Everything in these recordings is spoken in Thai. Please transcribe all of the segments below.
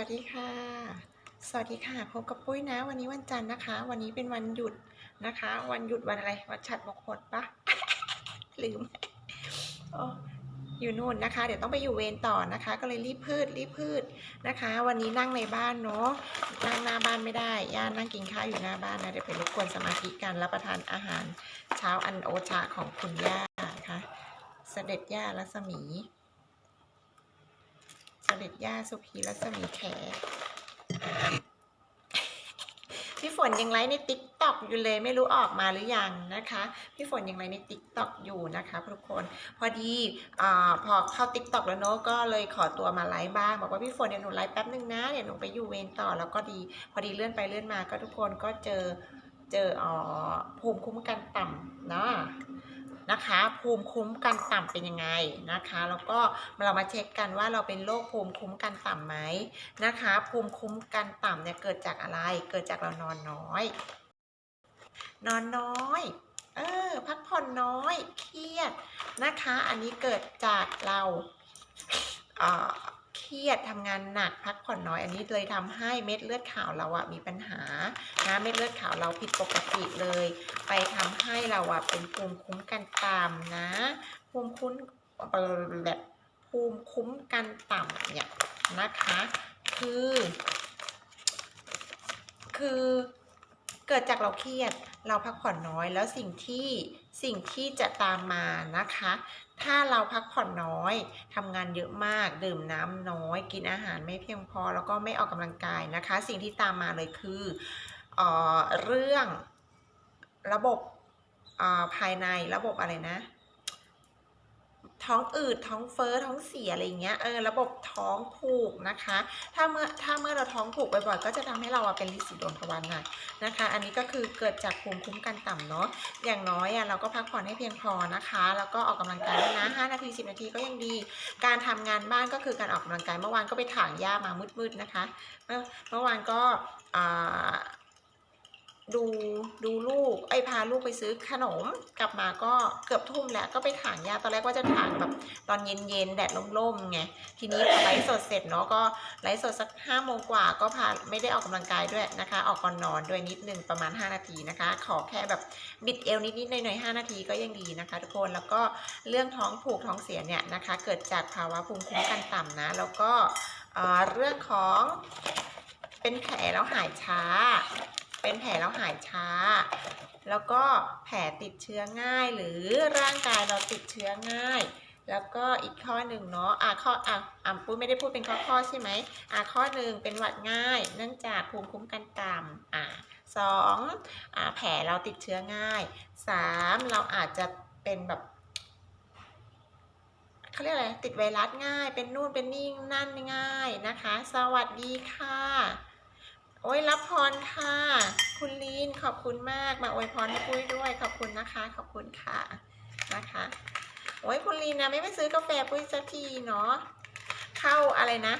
วัสดีค่ะ สวัสดีค่ะพบกับปุ้ยนะ วันนี้วันจันทร์นะคะ วันนี้เป็นวันหยุดนะคะ วันหยุดวันอะไรวันฉัดมงคลปะลืมออยู่นู่นนะคะ เดี๋ยวต้องไปอยู่เวรต่อนะคะ ก็เลยรีบพืดรีบพืดนะคะ วันนี้นั่งในบ้านเนาะนั่งหน้าบ้านไม่ได้ย่านั่งกินข้าวอยู่หน้าบ้านนะเดี๋ยวไปรบกวนสมาธิการรับประทานอาหาร เช้าอันโอชาของคุณย่านะคะ เสด็จย่ารัศมี เสด็จย่าสุพีรัศมีแขพี่ฝนยังไลฟ์ในติ๊กต็อกอยู่เลยไม่รู้ออกมาหรือยังนะคะ พี่ฝนยังไลฟ์ในติ๊กต็อกอยู่นะคะทุกคนพอดีอพอเข้าติ๊กต็อกแล้วเนอะก็เลยขอตัวมาไลฟ์บ้างบอกว่าพี่ฝนเดี๋ยวหนูไลฟ์แป๊บนึงนะเดี๋ยวหนูไปอยู่เวรต่อแล้วก็ดี พอดีเลื่อนไปเลื่อนมาก็ทุกคนก็เจอเจออ่อภูมิคุ้มกันต่ำเนาะ นะคะ ภูมิคุ้มกันต่ำเป็นยังไงนะคะ แล้วก็เรามาเช็คกันว่าเราเป็นโรคภูมิคุ้มกันต่ำไหมนะคะ ภูมิคุ้มกันต่ำเนี่ยเกิดจากอะไร เกิดจากเรานอนน้อย นอนน้อยเออพักผ่อนน้อยเครียดนะคะ อันนี้เกิดจากเราเอ่า เครียดทำงานหนักพักผ่อนน้อยอันนี้เลยทำให้เม็ดเลือดขาวเราอะมีปัญหานะเม็ดเลือดขาวเราผิดปกติเลย ไปทำให้เราอะเป็นภูมิคุ้มกันต่ำนะภูมิคุ้มแบบภูมิคุ้มกันต่ำเนี่ยนะคะ คือ คือเกิดจากเราเครียดเราพักผ่อนน้อยแล้วสิ่งที่ สิ่งที่จะตามมานะคะ ถ้าเราพักผ่อนน้อยทำงานเยอะมาก ดื่มน้ำน้อย กินอาหารไม่เพียงพอ แล้วก็ไม่ออกกำลังกายนะคะ สิ่งที่ตามมาเลยคือเออเรื่องระบบภายในระบบอะไรนะ ท้องอืดท้องเฟ้อท้องเสียอะไรเงี้ยเออระบบท้องผูกนะคะ ถ้าเมื่อถ้าเมื่อเราท้องผูกบ่อยๆก็จะทำให้เราเป็นลิสิดวงทวารหนักนะคะ อันนี้ก็คือเกิดจากภูมิคุ้มกันต่ำเนาะอย่างน้อยอะเราก็พักผ่อนให้เพียงพอนะคะ แล้วก็ออกกำลังกายนะ5นาที 10 นาทีก็ยังดี การทำงานบ้านก็คือการออกกำลังกายเมื่อวานก็ไปถางหญ้ามามืดๆนะคะ เมื่อเมื่อวานก็อ่า ดูดูลูกไอ้ยพาลูกไปซื้อขนมกลับมาก็เกือบทุ่มแล้วก็ไปถางหญ้าตอนแรกว่าจะถางแบบตอนเย็นๆแดดร่มๆไงทีนี้พอไลฟ์สดเสร็จเนาะก็ไลฟ์สดสักห้าโมงกว่าก็พาไม่ได้ออกกำลังกายด้วยนะคะ ออกก่อนนอนด้วยนิดนึงประมาณ 5 นาทีนะคะ ขอแค่แบบบิดเอวนิดๆหน่อยๆ5นาทีก็ยังดีนะคะ ทุกคนแล้วก็เรื่องท้องผูกท้องเสียเนี่ยนะคะ เกิดจากภาวะภูมิคุ้มกันต่ำนะ แล้วก็เรื่องของเป็นแผลแล้วหายช้า เป็นแผลแล้วหายช้า แล้วก็แผลติดเชื้อง่าย หรือร่างกายเราติดเชื้อง่าย แล้วก็อีกข้อหนึ่งเนาะอะข้ออะอะปุ้ยไม่ได้พูดเป็นข้อข้อๆใช่ไหมอะข้อหนึ่งเป็นหวัดง่าย เนื่องจากภูมิคุ้มกันต่ำอะสองอะแผลเราติดเชื้อง่ายสามเราอาจจะเป็นแบบเขาเรียกอะไรติดไวรัสง่าย เป็นนู่นเป็นนี่นั่นง่ายนะคะ สวัสดีค่ะ โอ้ยรับพรค่ะ คุณลีนขอบคุณมากมาอวยพรให้ปุ้ยด้วย ขอบคุณนะคะ ขอบคุณค่ะนะคะ โอ้ยคุณลีนนะไม่ไปซื้อกาแฟปุ้ยสักทีเนาะเข้าอะไรนะ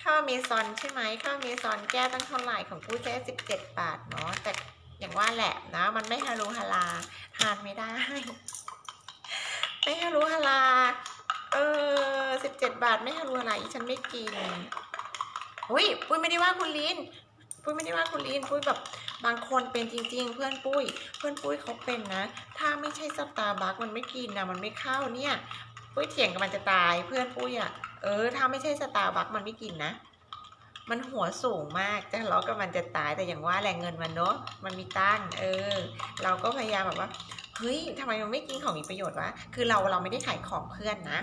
เข้าเมซอนใช่ไหมเข้าเมซอนแก้ตั้งเท่าไหร่ของปุ้ยแค่สิบเจ็ดบาทเนาะแต่อย่างว่าแหละนะมันไม่ฮารุฮาลาทานไม่ได้ ไม่ฮารุฮาลาเออสิบเจ็ดบาทไม่ฮารุฮาลาอีฉันไม่กินอุ้ยปุ้ยไม่ได้ว่าคุณลีน ปุ้ยไม่ได้ว่าคุณลีนปุ้ยแบบบางคนเป็นจริง ๆ เพื่อนปุ้ย เพื่อนปุ้ยเขาเป็นนะ ถ้าไม่ใช่สตาร์บัคมันไม่กินนะมันไม่เข้าเนี่ย ปุ้ยเถียงกับมันจะตายเพื่อนปุ้ยอะ่ะเออ ถ้าไม่ใช่สตาร์บัคมันไม่กินนะมันหัวสูงมากจะทะเลาะกับมันจะตายแต่อย่างว่าแหล่งเงินมันเนาะมันมีตั้งเออ เราก็พยายามแบบว่าเฮ้ยทำไมมันไม่กินของมีประโยชน์วะคือเราเราไม่ได้ขายของเพื่อนนะ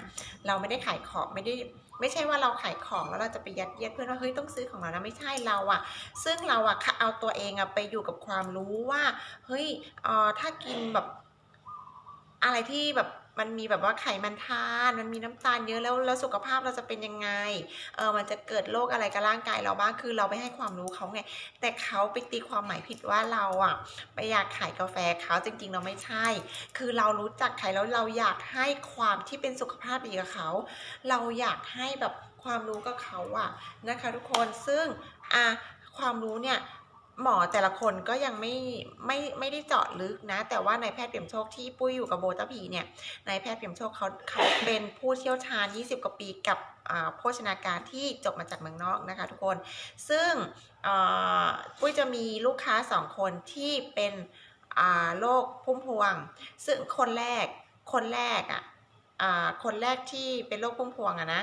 เราไม่ได้ขายของไม่ได้ ไม่ใช่ว่าเราขายของแล้วเราจะไปยัดเยียดเพื่อนว่าเฮ้ยต้องซื้อของเรานะไม่ใช่เราอะซึ่งเราอะเอาตัวเองอะไปอยู่กับความรู้ว่าเฮ้ยอ่อถ้ากินแบบอะไรที่แบบ มันมีแบบว่าไขมันทาน มันมีน้ำตาลเยอะแล้วแล้วสุขภาพเราจะเป็นยังไง เออมันจะเกิดโรคอะไรกับร่างกายเราบ้าง คือเราไปให้ความรู้เขาไง แต่เขาไปตีความหมายผิดว่าเราอะไปอยากขายกาแฟเขาจริงๆเราไม่ใช่ คือเรารู้จักใครแล้วเราอยากให้ความที่เป็นสุขภาพดีกับเขา เราอยากให้แบบความรู้กับเขาอะนะคะทุกคน ซึ่งอะความรู้เนี่ย หมอแต่ละคนก็ยังไม่ไม่ไม่ได้เจาะลึกนะ แต่ว่านายแพทย์เปี่ยมโชคที่ปุ้ยอยู่กับโบตาพีเนี่ยนายแพทย์เปี่ยมโชคเขาเขาเป็นผู้เชี่ยวชาญ 20 กว่าปีกับอ่าโภชนาการที่จบมาจากเมืองนอกนะคะทุกคน ซึ่งอ่าปุ้ยจะมีลูกค้าสองคนที่เป็นอ่าโรคพุ่มพวง ซึ่งคนแรกคนแรกอะอ่าคนแรกที่เป็นโรคพุ่มพวงอะนะ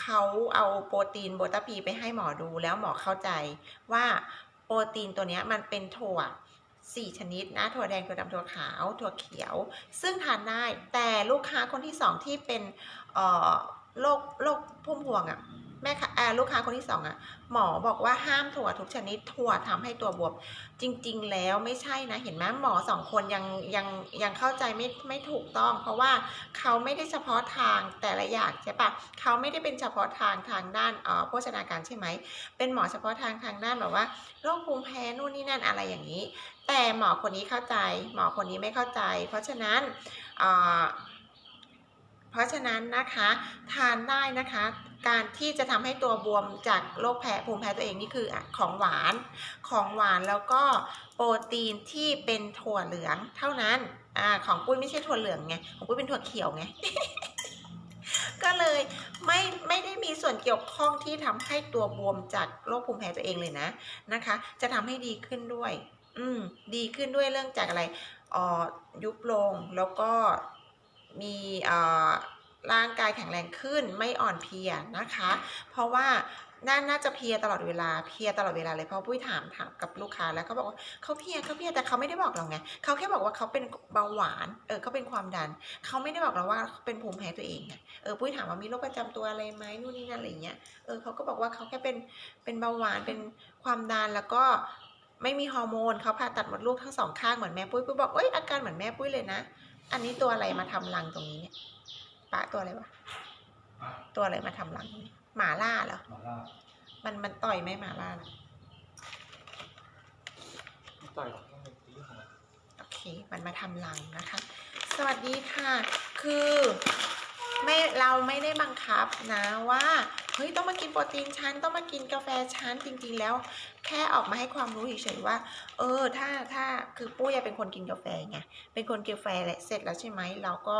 เขาเอาโปรตีนโบตาพีไปให้หมอดูแล้วหมอเข้าใจว่า โปรตีนตัวนี้มันเป็นถั่ว4ชนิดนะ ถั่วแดง ถั่วดำถั่วขาว ถั่วเขียว ซึ่งทานได้ แต่ลูกค้าคนที่สองที่เป็นเอ่อโรคโรคพุ่มพวงอะ่ะ แม่ค้าอ่าลูกค้าคนที่สองอะ่ะหมอบอกว่าห้ามถั่วทุกชนิดถั่วทำให้ตัวบวมจริง ๆ แล้วไม่ใช่นะ เห็นไหมหมอสองคนยังยังยังเข้าใจไม่ไม่ถูกต้อง เพราะว่าเขาไม่ได้เฉพาะทางแต่ละอย่างใช่ปะเขาไม่ได้เป็นเฉพาะทางทางด้านเอ่อโภชนาการใช่ไหมเป็นหมอเฉพาะทางทางด้านแบบว่าโรคภูมิแพ้นู่นนี่นั่นอะไรอย่างนี้ แต่หมอคนนี้เข้าใจ หมอคนนี้ไม่เข้าใจ เพราะฉะนั้นอ่าเพราะฉะนั้นนะคะทานได้นะคะ การที่จะทำให้ตัวบวมจากโรคแพ้ภูมิแพ้ตัวเองนี่คือของหวานของหวานแล้วก็โปรตีนที่เป็นถั่วเหลืองเท่านั้นอ่าของปุ้ยไม่ใช่ถั่วเหลืองไงของปุ้ยเป็นถั่วเขียวไงก็เลยไม่ไม่ได้มีส่วนเกี่ยวข้องที่ทำให้ตัวบวมจากโรคภูมิแพ้ตัวเองเลยนะนะคะ จะทำให้ดีขึ้นด้วย อืมดีขึ้นด้วยเรื่องจากอะไรอ่อยุบลงแล้วก็มีอ่อ ร่างกายแข็งแรงขึ้นไม่อ่อนเพลียนะคะ เพราะว่าน่าน่าจะเพียตลอดเวลาเพียตลอดเวลาเลยเพราะปุ้ยถามถามกับลูกค้าแล้วเขาบอกว่าเขาเพียเขาเพียแต่เขาไม่ได้บอกเราไงเขาแค่บอกว่าเขาเป็นเบาหวานเออเขาเป็นความดันเขาไม่ได้บอกเราว่าเป็นภูมิแพ้ตัวเองไงเออปุ้ยถามว่ามีโรคประจำตัวอะไรไหมนู่นนี่นั่นอะไรเงี้ยเออเขาก็บอกว่าเขาแค่เป็นเป็นเบาหวานเป็นความดันแล้วก็ไม่มีฮอร์โมนเขาผ่าตัดหมดลูกทั้งสองข้างเหมือนแม่ปุ้ยปุ้ยบอกเอ้ยอาการเหมือนแม่ปุ้ยเลยนะ อันนี้ตัวอะไรมาทำรังตรงนี้เนี่ย ปะตัวอะไรวะ ตัวอะไรมาทำรังหมาล่าเหรอมาล่ามันมันต่อยไหมหมาล่าน่ะไม่ต่อยหรอกต้องเป็นตีของมันโอเค มันมาทำรังนะคะ สวัสดีค่ะ คือไม่เราไม่ได้บังคับนะว่า เฮ้ยต้องมากินโปรตีนชั้นต้องมากินกาแฟชั้นจริง ๆ แล้ว แค่ออกมาให้ความรู้เฉยๆว่า เออ ถ้าถ้าคือปุ้ยเป็นคนกินกาแฟไงเป็นคนกินกาแฟแหละเสร็จแล้วใช่ไหมเราก็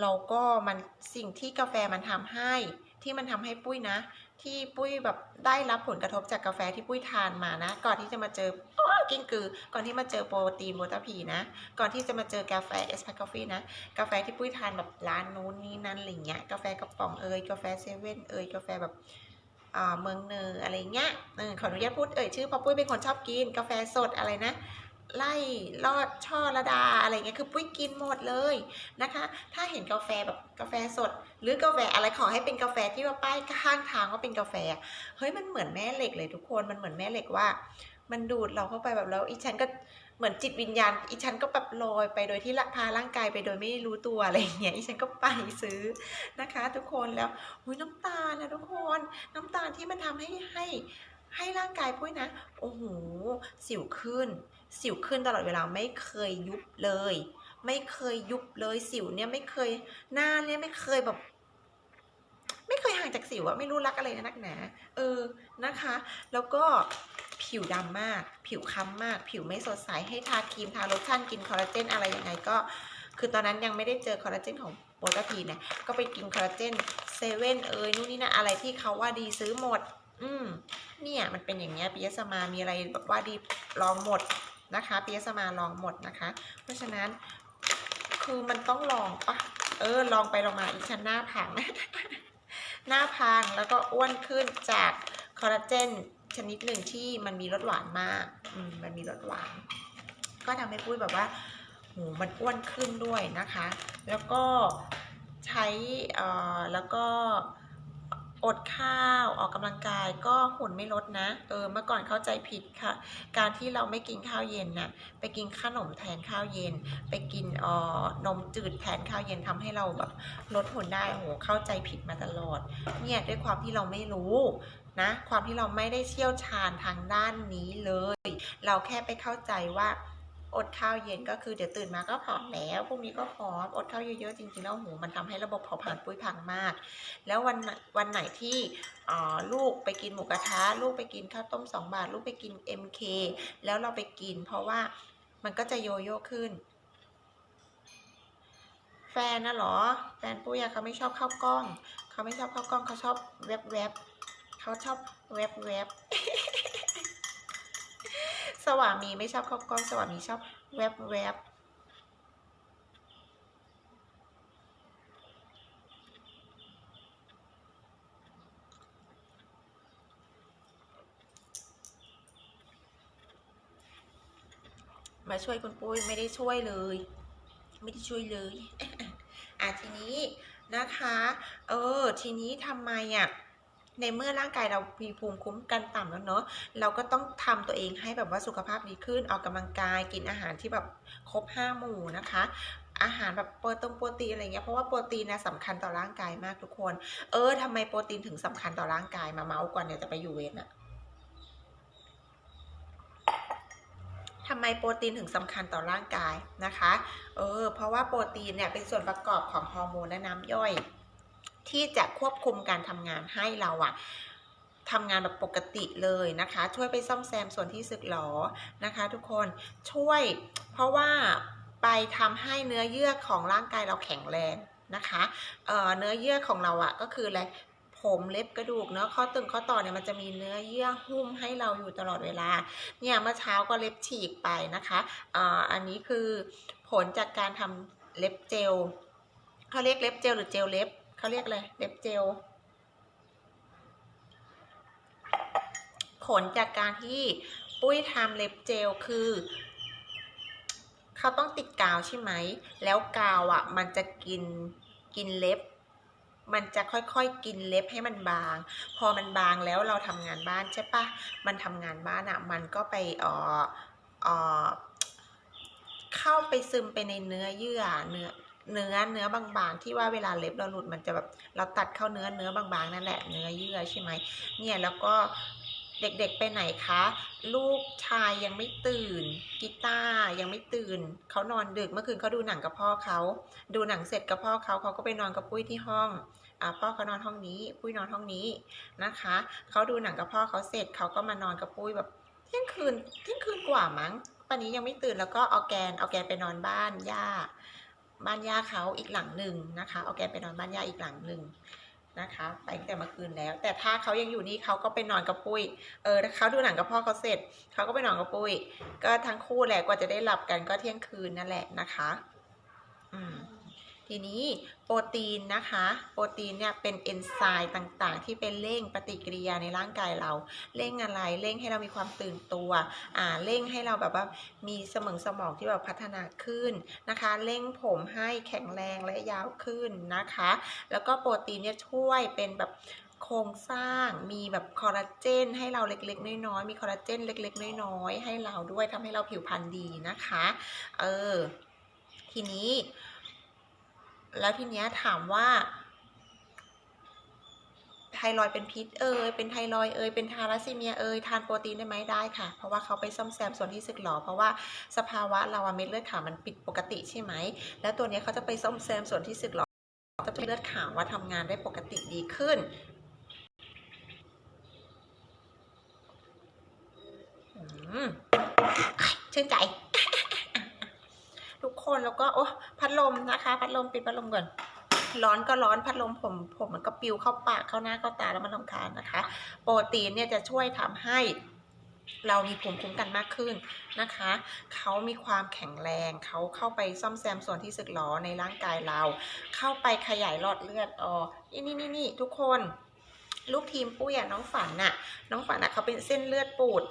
เราก็มันสิ่งที่กาแฟมันทำให้ที่มันทำให้ปุ้ยนะ ที่ปุ้ยแบบได้รับผลกระทบจากกาแฟที่ปุ้ยทานมานะ ก่อนที่จะมาเจออ้กิ้งกือ ก่อนที่มาเจอโปรตีนโบตาพีนะ ก่อนที่จะมาเจอกาแฟเอสพาคอฟฟี่นะ กาแฟที่ปุ้ยทานแบบร้านนู้นนี่นั่นอะไรเงี้ย กาแฟกระป๋องเอยกาแฟเซเว่นเอยกาแฟแบบเมืองเนออะไรเงี้ยขออนุญาตพูดเอ่ยชื่อเพราะปุ้ยเป็นคนชอบกินกาแฟสดอะไรนะ ไล่ลอดช่อระดาอะไรเงี้ยคือปุ้ยกินหมดเลยนะคะ ถ้าเห็นกาแฟแบบกาแฟสด หรือกาแฟอะไรขอให้เป็นกาแฟที่ว่าป้ายข้างทางว่าเป็นกาแฟเฮ้ยมันเหมือนแม่เหล็กเลยทุกคนมันเหมือนแม่เหล็กว่า มันดูดเราเข้าไปแบบแล้วอีฉันก็เหมือนจิตวิญญาณอีฉันก็แบบลอยไปโดยที่ละพาร่างกายไปโดยไม่รู้ตัวอะไรเงี้ยอีฉันก็ไปซื้อนะคะ ทุกคนแล้วหุยน้ำตาลนะทุกคนน้ำตาลที่มันทำให้ให้ ให้ร่างกายพุ้ยนะ โอ้โห สิวขึ้น สิวขึ้นตลอดเวลาไม่เคยยุบเลย ไม่เคยยุบเลยสิวเนี่ยไม่เคยหน้าเนี่ยไม่เคยแบบ ไม่เคยห่างจากสิวอะไม่รู้รักอะไรนะนักหนา เออนะคะ แล้วก็ผิวดำมาก ผิวค้ำมาก ผิวไม่สดใสให้ทาครีมทาโลชั่นกินคอลลาเจนอะไรยังไงก็ คือตอนนั้นยังไม่ได้เจอคอลลาเจนของโปรตาพีเนี่ยก็ไปกินคอลลาเจนเซเว่นเอ้ยนู่นนี่นะอะไรที่เขาว่าดีซื้อหมด อืม เนี่ยมันเป็นอย่างเงี้ยปิยสมามีอะไรแบบว่าดีลองหมดนะคะปิยสมาลองหมดนะคะ เพราะฉะนั้นคือมันต้องลองปะเออ ลองไปลองมาอีกชั้นหน้าพัง หน้าพังแล้วก็อ้วนขึ้นจากคอลลาเจนชนิดหนึ่งที่มันมีรสหวานมากอืมมันมีรสหวาน ก็ทำให้ปุ้ยแบบว่าโหมันอ้วนขึ้นด้วยนะคะ แล้วก็ใช้เอ่อแล้วก็ อดข้าวออกกำลังกายก็หุ่นไม่ลดนะ เออเมื่อก่อนเข้าใจผิดค่ะ การที่เราไม่กินข้าวเย็นน่ะไปกินขนมแทนข้าวเย็น ไปกินอ่อนมจืดแทนข้าวเย็นทำให้เราแบบลดหุ่นได้โหเข้าใจผิดมาตลอด เนี่ยด้วยความที่เราไม่รู้นะความที่เราไม่ได้เชี่ยวชาญทางด้านนี้เลย เราแค่ไปเข้าใจว่า อดข้าวเย็นก็คือเดี๋ยวตื่นมาก็ผอมแล้วพรุ่งนี้ก็ผอมอดข้าวเยอะๆจริงๆแล้วโหมันทำให้ระบบเผาผลาญปุ้ยพังมาก แล้ววันวันไหนที่ลูกไปกินหมูกระทะลูกไปกินข้าวต้มสองบาท ลูกไปกิน MK แล้วเราไปกิน เพราะว่ามันก็จะโยโย่ขึ้น แฟนนะหรอ แฟนปุ้ยอะเขาไม่ชอบข้าวกล้อง เขาไม่ชอบข้าวกล้องเขาชอบแวบแวบๆเขาชอบแวบแวบๆ สวามีไม่ชอบเข้ากล้อง สวามีชอบแวบแวบมาช่วยคุณปุ้ยไม่ได้ช่วยเลย ไม่ได้ช่วยเลย อะทีนี้นะคะ เออ ทีนี้ทำไมอะ ในเมื่อร่างกายเรามีภูมิคุ้มกันต่ำแล้วเนอะเราก็ต้องทำตัวเองให้แบบว่าสุขภาพดีขึ้นออกกำลังกายกินอาหารที่แบบครบห้าหมู่นะคะ อาหารแบบโปรตีนโปรตีนอะไรเงี้ยเพราะว่าโปรตีนนะสำคัญต่อร่างกายมากทุกคน เออทำไมโปรตีนถึงสำคัญต่อร่างกายมาเมาส์ก่อนเดี๋ยวจะไปอยู่เวรอะทำไมโปรตีนถึงสำคัญต่อร่างกายนะคะ เออ เพราะว่าโปรตีนเนี่ยเป็นส่วนประกอบของฮอร์โมนและน้ำย่อย ที่จะควบคุมการทำงานให้เราอะทำงานแบบปกติเลยนะคะ ช่วยไปซ่อมแซมส่วนที่สึกหรอนะคะ ทุกคนช่วยเพราะว่าไปทำให้เนื้อเยื่อของร่างกายเราแข็งแรงนะคะเอ่อเนื้อเยื่อของเราอะก็คืออะไรผมเล็บกระดูกเนาะข้อตึงข้อต่อเนี่ยมันจะมีเนื้อเยื่อหุ้มให้เราอยู่ตลอดเวลา เนี่ยเมื่อเช้าก็เล็บฉีกไปนะคะอ่าอันนี้คือผลจากการทำเล็บเจลเขาเรียกเล็บเจลหรือเจลเล็บ เขาเรียกอะไรเล็บเจล ผลจากการที่ปุ้ยทำเล็บเจลคือเขาต้องติดกาวใช่ไหม แล้วกาวอะ มันจะกินกินเล็บ มันจะค่อยๆ กินเล็บให้มันบาง พอมันบางแล้วเราทำงานบ้านใช่ปะมันทำงานบ้านอะ มันก็ไปเอ่อเอ่อเข้าไปซึมไปในเนื้อเยื่อเนื้อ เนื้อเนื้อบางๆ ที่ว่าเวลาเล็บเราหลุดมันจะแบบเราตัดเข้าเนื้อเนื้อบางๆนั่นแหละเนื้อเยื่อใช่ไหมเนี่ยแล้วก็เด็กๆไปไหนคะ ลูกชายยังไม่ตื่นกีตาร์ยังไม่ตื่น เขานอนดึกเมื่อคืนเขาดูหนังกับพ่อเขา ดูหนังเสร็จกับพ่อเขาเขาก็ไปนอนกับปุ้ยที่ห้องอพ่อเขานอนห้องนี้ ปุ้ยนอนห้องนี้นะคะเขาดูหนังกับพ่อเขาเสร็จเขาก็มานอนกับปุ้ยแบบเที่ยงคืนเที่ยงคืนกว่ามั้งปันนี้ยังไม่ตื่นแล้วก็เอาแกนเอาแกนไปนอนบ้านย่า บ้านย่าเขาอีกหลังหนึ่งนะคะเอาแกนไปนอนบ้านย่าอีกหลังหนึ่งนะคะ ไปตั้งแต่เมื่อคืนแล้ว แต่ถ้าเขายังอยู่นี่เขาก็ไปนอนกับปุ้ยเออถ้าเขาดูหนังกับพ่อเขาเสร็จเขาก็ไปนอนกับปุ้ยก็ทั้งคู่แหละกว่าจะได้หลับกันก็เที่ยงคืนนั่นแหละนะคะ อืมทีนี้ โปรตีนนะคะ โปรตีนเนี่ยเป็นเอนไซม์ต่างๆ ที่เป็นเร่งปฏิกิริยาในร่างกายเรา เร่งอะไร เร่งให้เรามีความตื่นตัว อ่า เร่งให้เราแบบว่ามีสมองสมองที่แบบพัฒนาขึ้นนะคะ เร่งผมให้แข็งแรงและยาวขึ้นนะคะ แล้วก็โปรตีนเนี่ยช่วยเป็นแบบโครงสร้างมีแบบคอลลาเจนให้เราเล็กๆ น้อยๆ มีคอลลาเจนเล็กๆ น้อยๆ ให้เราด้วยทำให้เราผิวพรรณดีนะคะ เออ ทีนี้ แล้วทีเนี้ยถามว่าไทรอยด์เป็นพิษเอยเป็นไทรอยด์เอยเป็นทาราซีเมียเอยทานโปรตีนได้ไหมได้ค่ะ เพราะว่าเขาไปซ่อมแซมส่วนที่สึกหรอเพราะว่าสภาวะเราเม็ดเลือดขาวมันผิดปกติใช่ไหม แล้วตัวนี้เขาจะไปซ่อมแซมส่วนที่สึกหรอจะเป็นเลือดขาวว่าทำงานได้ปกติดีขึ้นอืมชื่นใจ ทุกคนแล้วก็โอ้พัดลมนะคะ พัดลมปิดพัดลมก่อนร้อนก็ร้อนพัดลมผมผมมันก็ปิวเข้าปากเข้าหน้าเข้าตาแล้วมันรำคาญนะคะ โปรตีนเนี่ยจะช่วยทำให้เรามีภูมิคุ้มกันมากขึ้นนะคะ เขามีความแข็งแรง เขาเข้าไปซ่อมแซมส่วนที่สึกหรอในร่างกายเรา เข้าไปขยายหลอดเลือดอ๋อนี่นี่นี่นี่ทุกคน ลูกทีมปุ้ยอะน้องฝันน่ะ น้องฝันน่ะเขาเป็นเส้นเลือดปูด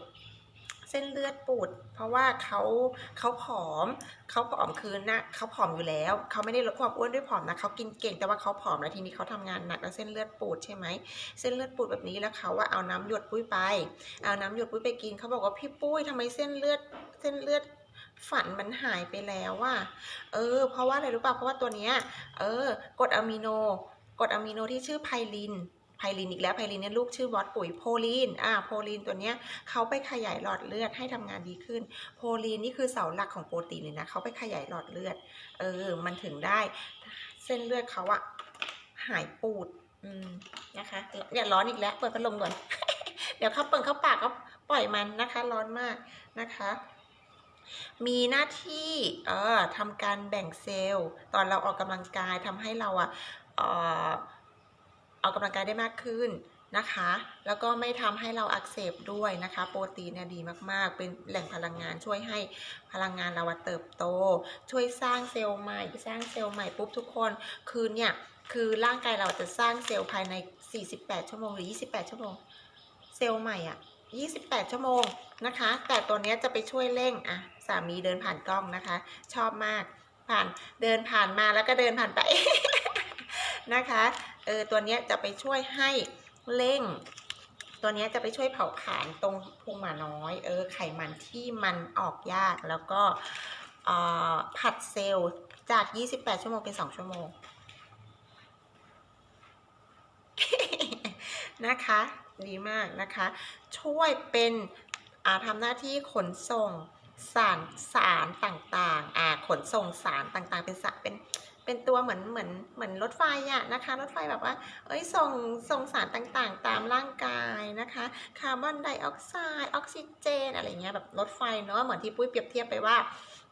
เส้นเลือดปูด เพราะว่าเขาเขาผอมเขาผอมคือนะเขาผอมอยู่แล้วเขาไม่ได้ลดความอ้วนด้วยผอมนะเขากินเก่งแต่ว่าเขาผอมแล้วทีนี้เขาทำงานหนักแล้วเส้นเลือดปูดใช่ไหมเส้นเลือดปูดแบบนี้แล้วเขาว่าเอาน้ำหยดปุ้ยไป เอาน้ำหยดปุ้ยไปกินเขาบอกว่าพี่ปุ้ยทำไมเส้นเลือดเส้นเลือดฝันมันหายไปแล้วว่ะเออ เพราะว่าอะไรรู้ป่ะเพราะว่าตัวเนี้ย เออกรดอะมิโนกรดอะมิโนที่ชื่อไพลิน ไพลินอีกแล้วไพลินเนี่ยลูกชื่อบอสปุ๋ยโพลีนอ่าโพลีนตัวเนี้ยเขาไปขยายหลอดเลือดให้ทำงานดีขึ้น โพลีนนี่คือเสาหลักของโปรตีนเลยนะเขาไปขยายหลอดเลือดเออมันถึงได้ เส้นเลือดเขาอะหายปูดอืมนะคะเนี่ยร้อนอีกแล้วเปิดพัดลมก่อนเดี๋ยวเขาเปิดเขาปากก็ปล่อยมันนะคะ ร้อนมากนะคะมีหน้าที่เอ่อทำการแบ่งเซลล์ ตอนเราออกกำลังกายทำให้เราอะเออกกำลังกายได้มากขึ้นนะคะ แล้วก็ไม่ทำให้เราอักเสบด้วยนะคะ โปรตีนเนี่ยดีมากๆ เป็นแหล่งพลังงานช่วยให้พลังงานเราเติบโต ช่วยสร้างเซลล์ใหม่ สร้างเซลล์ใหม่ปุ๊บทุกคนคือเนี่ยคือร่างกายเราจะสร้างเซลล์ภายใน 48 ชั่วโมงหรือ 28 ชั่วโมง เซลล์ใหม่อะ28 ชั่วโมงนะคะ แต่ตัวเนี้ยจะไปช่วยเร่งอะสามีเดินผ่านกล้องนะคะ ชอบมากผ่านเดินผ่านมาแล้วก็เดินผ่านไปนะคะ เออตัวเนี้ยจะไปช่วยให้เร่ง ตัวเนี้ยจะไปช่วยเผาผลาญตรงพุงหมาน้อย เออไขมันที่มันออกยากแล้วก็ออผัดเซลล์จาก 28 ชั่วโมงเป็น 2 ชั่วโมง นะคะ ดีมากนะคะ ช่วยเป็นอาทำหน้าที่ขนส่งสารสารต่างๆอ่าขนส่งสารต่างๆ เป็นสารเป็น เป็นตัวเหมือนเหมือนเหมือนรถไฟอะนะคะรถไฟแบบว่า เอ้ยส่งส่งสารต่างๆ ตามร่างกายนะคะคาร์บอนไดออกไซด์ออกซิเจนอะไรเงี้ยแบบรถไฟเนาะเหมือนที่ปุ้ยเปรียบเทียบไปว่า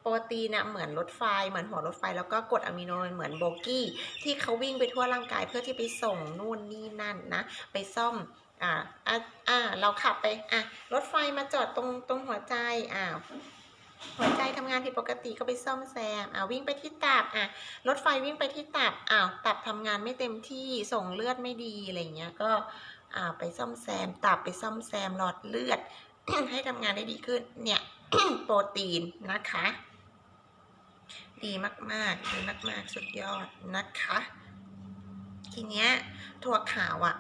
โปรตีนน่ะเหมือนรถไฟเหมือนหัวรถไฟ แล้วก็กรดอะมิโนเหมือนโบกี้ ที่เขาวิ่งไปทั่วร่างกายเพื่อที่ไปส่งนู่นนี่นั่นนะไปซ่อมอ่าอ่าอ่าเราขับไปอะรถไฟมาจอดตรงตรงหัวใจอ่า หัวใจทำงานผิดปกติก็ไปซ่อมแซมอ่าวิ่งไปที่ตับอะรถไฟวิ่งไปที่ตับอ้าวตับทำงานไม่เต็มที่ส่งเลือดไม่ดีอะไรเงี้ยก็อ่าไปซ่อมแซม ตับไปซ่อมแซมหลอดเลือด ให้ทำงานได้ดีขึ้น เนี่ยโปรตีนนะคะ ดีมากๆดีมากๆ สุดยอดนะคะ ทีเนี้ยถั่วขาวอะ่ะ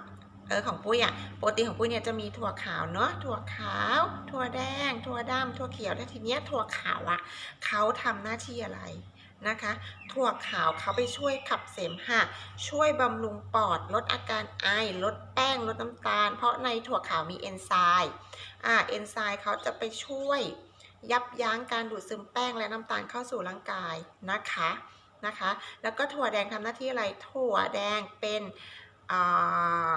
เออของปุ้ยอะ่ะโปรตีนของปุ้ยเนี่ยจะมีถั่วขาวเนาะถั่วขาว ถั่วแดง ถั่วดำถั่วเขียวแล้วทีเนี้ยถั่วขาวอะ่ะเขาทำหน้าที่อะไรนะคะ ถั่วขาวเขาไปช่วยขับเสมหะช่วยบำรุงปอด ลดอาการไอ ลดแป้ง ลดน้ำตาล เพราะในถั่วขาวมีเอนไซม์อ่าเอนไซม์เขาจะไปช่วย ยับยั้งการดูดซึมแป้งและน้ำตาลเข้าสู่ร่างกายนะคะนะคะ แล้วก็ถั่วแดงทำหน้าที่อะไร ถั่วแดงเป็นอ่า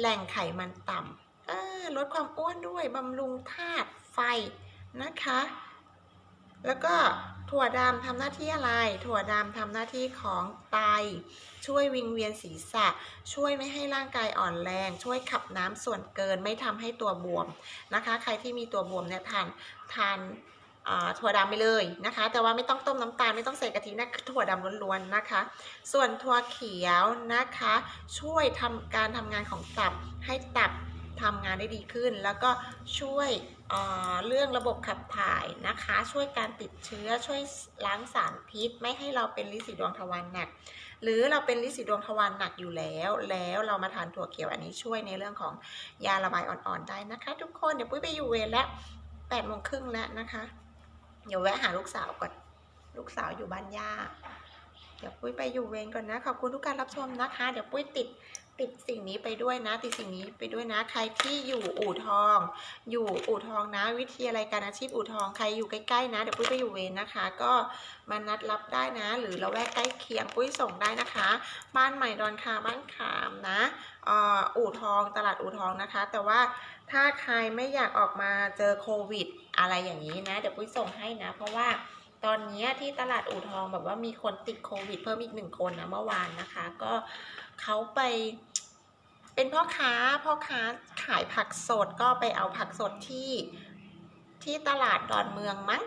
แหล่งไขมันต่ำเออลดความอ้วนด้วยบำรุงธาตุไฟนะคะ แล้วก็ถั่วดำทำหน้าที่อะไร ถั่วดำทำหน้าที่ของไต ช่วยวิงเวียนศีรษะ ช่วยไม่ให้ร่างกายอ่อนแรง ช่วยขับน้ำส่วนเกินไม่ทำให้ตัวบวมนะคะ ใครที่มีตัวบวมเนี่ยทานทาน ถั่วดำไปเลยนะคะ แต่ว่าไม่ต้องต้มน้ำตาลไม่ต้องใส่กะทินะถั่วดำล้วนๆนะคะ ส่วนถั่วเขียวนะคะ ช่วยทำการทำงานของตับให้ตับทำงานได้ดีขึ้น แล้วก็ช่วยเเรื่องระบบขับถ่ายนะคะ ช่วยการติดเชื้อช่วยล้างสารพิษ ไม่ให้เราเป็นลิสีดวงทวารหนัก หรือเราเป็นลิสีดวงทวารหนักอยู่แล้ว แล้วเรามาทานถั่วเขียวอันนี้ช่วยในเรื่องของยาระบายอ่อนๆได้นะคะ ทุกคนเดี๋ยวปุ้ยไปอยู่เวรแล้วแปดโมงครึ่งแล้วนะคะ เดี๋ยวแวะหาลูกสาวก่อน ลูกสาวอยู่บ้านย่า เดี๋ยวปุ้ยไปอยู่เวรก่อนนะ ขอบคุณทุกการรับชมนะคะ เดี๋ยวปุ้ยติดติดสิ่งนี้ไปด้วยนะ ติดสิ่งนี้ไปด้วยนะ ใครที่อยู่อู่ทอง อยู่อู่ทองนะ วิทยาลัยการอาชีพอู่ทอง ใครอยู่ใกล้ๆนะ เดี๋ยวปุ้ยไปอยู่เวรนะคะ ก็มานัดรับได้นะ หรือเราแวกใกล้เคียงปุ้ยส่งได้นะคะ บ้านใหม่ดอนคาบ้านขามนะ อู่ทองตลาดอู่ทองนะคะ แต่ว่าถ้าใครไม่อยากออกมาเจอโควิด อะไรอย่างนี้นะ เดี๋ยวปุ้ยส่งให้นะ เพราะว่าตอนนี้ที่ตลาดอู่ทองแบบว่ามีคนติดโควิด เพิ่มอีกหนึ่งคนนะเมื่อวานนะคะ ก็เขาไปเป็นพ่อค้าพ่อค้าขายผักสดก็ไปเอาผักสดที่ที่ตลาดดอนเมืองมั้ง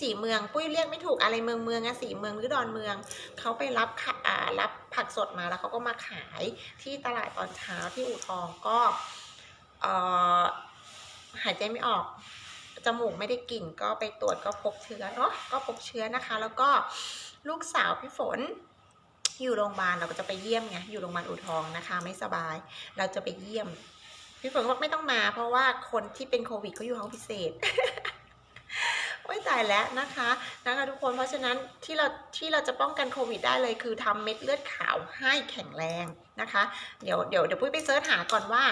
สีเมืองปุ้ยเรียกไม่ถูกอะไรเมืองเมืองอะสีเมืองหรือดอนเมืองเขาไปรับขะอ่ารับผักสดมาแล้วเขาก็มาขายที่ตลาดตอนเช้าที่อู่ทองก็เออหายใจไม่ออกจมูกไม่ได้กลิ่นก็ไปตรวจก็พบเชื้อเนาะก็พบเชื้อนะคะ แล้วก็ลูกสาวพี่ฝนอยู่โรงพยาบาลเราก็จะไปเยี่ยมไงอยู่โรงพยาบาลอู่ทองนะคะ ไม่สบายเราจะไปเยี่ยม พี่ฝนก็บอกไม่ต้องมา เพราะว่าคนที่เป็นโควิดเขาอยู่ห้องพิเศษ โอ้ยตายแล้วนะคะนะคะทุกคนเพราะฉะนั้นที่เราที่เราจะป้องกันโควิดได้เลยคือทำเม็ดเลือดขาวให้แข็งแรงนะคะ เดี๋ยวเดี๋ยวเดี๋ยวปุ้ยไปเสิร์ชหาก่อนว่า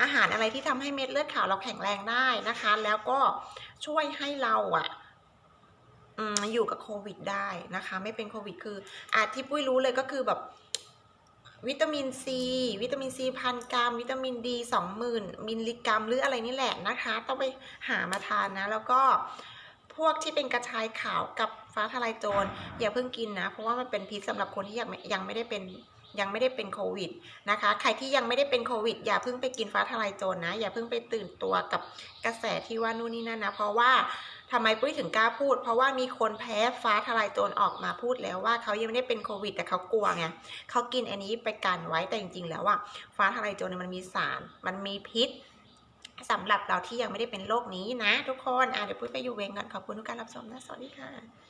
อาหารอะไรที่ทำให้เม็ดเลือดขาวเราแข็งแรงได้นะคะ แล้วก็ช่วยให้เราอะอืมอยู่กับโควิดได้นะคะ ไม่เป็นโควิด คืออาที่ปุ้ยรู้เลยก็คือแบบวิตามินซีวิตามินซีพันกรัม วิตามินดีสองหมื่นมิลลิกรัมหรืออะไรนี่แหละนะคะ ต้องไปหามาทานนะ แล้วก็ พวกที่เป็นกระชายขาวกับฟ้าทลายโจรอย่าเพิ่งกินนะ เพราะว่ามันเป็นพิษสำหรับคนที่ยังไม่ยังไม่ได้เป็นยังไม่ได้เป็นโควิดนะคะ ใครที่ยังไม่ได้เป็นโควิด อย่าเพิ่งไปกินฟ้าทลายโจรนะอย่าเพิ่งไปตื่นตัวกับกระแสที่ว่านู่นนี่นั่นนะ เพราะว่าทำไมปุ้ยถึงกล้าพูด เพราะว่ามีคนแพ้ฟ้าทลายโจรออกมาพูดแล้วว่าเขายังไม่ได้เป็นโควิด แต่เขากลัวไงเขากินอันนี้ไปกันไว้แต่จริงๆแล้วอะฟ้าทลายโจรเนี่ยมันมีสาร มันมีพิษ สำหรับเราที่ยังไม่ได้เป็นโรคนี้นะทุกคน อะเดี๋ยวพูดไปอยู่เวงก่อนขอบคุณทุกการรับชมนะ สวัสดีค่ะ